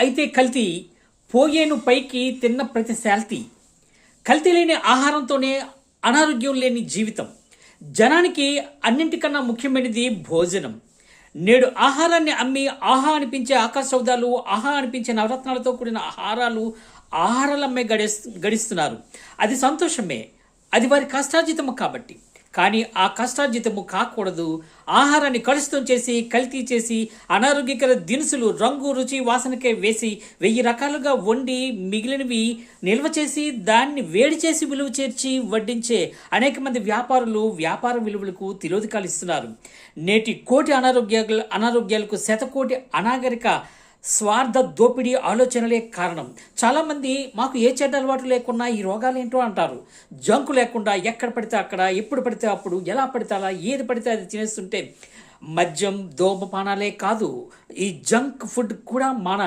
అయితే కల్తీ పోయేను పైకి తిన్న ప్రతి శాల్తీ. కల్తీ లేని ఆహారంతోనే అనారోగ్యం లేని జీవితం. జనానికి అన్నింటికన్నా ముఖ్యమైనది భోజనం. నేడు ఆహారాన్ని అమ్మి ఆహా అనిపించే ఆకాశ సౌదాలు ఆహా అనిపించే నవరత్నాలతో కూడిన ఆహారాలు ఆహారాలమ్మే గడిస్ గడిస్తున్నారు. అది సంతోషమే. అది వారి కష్టార్జితము కాబట్టి. కానీ ఆ కష్టార్జితము కాకూడదు. ఆహారాన్ని కలుషితం చేసి కల్తీ చేసి అనారోగ్యకర దినుసులు రంగు రుచి వాసనకే వేసి వెయ్యి రకాలుగా వండి మిగిలినవి నిల్వ చేసి దాన్ని వేడి చేసి విలువ చేర్చి వడ్డించే అనేక మంది వ్యాపారులు వ్యాపార విలువలకు తిరోధికాలు ఇస్తున్నారు. నేటి కోటి అనారోగ్య అనారోగ్యాలకు శతకోటి అనాగరిక స్వార్థ దోపిడీ ఆలోచనలే కారణం. చాలామంది మాకు ఏ చెడ్డ అలవాటు లేకున్నా ఈ రోగాలు ఏంటో అంటారు. జంకు లేకుండా ఎక్కడ పడితే అక్కడ ఎప్పుడు పడితే అప్పుడు ఎలా పడితే అలా ఏది పడితే అది తినేస్తుంటే మద్యం దోమపానాలే కాదు. ఈ జంక్ ఫుడ్ కూడా మాన